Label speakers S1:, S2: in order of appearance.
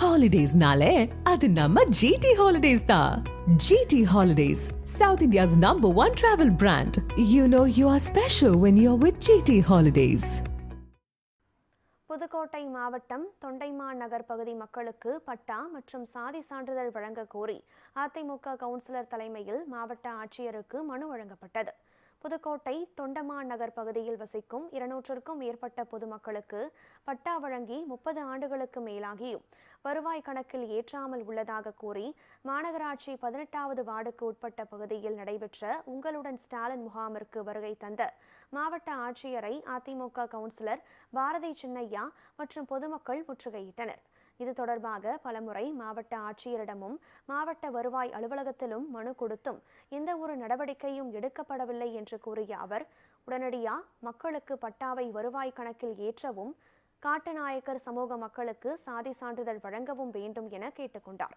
S1: ஹாலிடேஸ்னாலே அது நம்ம ஜிடி ஹாலிடேஸ் தான் GT Holidays south India's number one travel brand you know you are special when you are with GT Holidays
S2: Pudukkottai மாவட்டம் தொண்டைமா நகர் பகுதி மக்களுக்கு பட்டா மற்றும் சாதி சான்றிதழ் வழங்க கோரி அதிமுக கவுன்சிலர் தலைமையில் மாவட்ட ஆட்சியருக்கு மனு வழங்கப்பட்டது. புதுக்கோட்டை தொண்டமான் நகர் பகுதியில் வசிக்கும் இருநூற்றுக்கும் மேற்பட்ட பொதுமக்களுக்கு பட்டா வழங்கி முப்பது ஆண்டுகளுக்கு மேலாகியும் வருவாய் கணக்கில் ஏற்றாமல் உள்ளதாக கூறி மாநகராட்சி பதினெட்டாவது வார்டுக்கு உட்பட்ட பகுதியில் நடைபெற்ற உங்களுடன் ஸ்டாலின் முகாமிற்கு வருகை தந்த மாவட்ட ஆட்சியரை அதிமுக கவுன்சிலர் பாரதி சின்னையா மற்றும் பொதுமக்கள் முற்றுகையிட்டனர். இது தொடர்பாக பலமுறை மாவட்ட ஆட்சியரிடமும் மாவட்ட வருவாய் அலுவலகத்திலும் மனு கொடுத்தும் எந்த ஒரு நடவடிக்கையும் எடுக்கப்படவில்லை என்று கூறிய அவர் உடனடியா மக்களுக்கு பட்டாவை வருவாய் கணக்கில் ஏற்றவும் காட்டுநாயக்கர் சமூக மக்களுக்கு சாதி சான்றிதழ் வழங்கவும் வேண்டும் என கேட்டுக்கொண்டார்.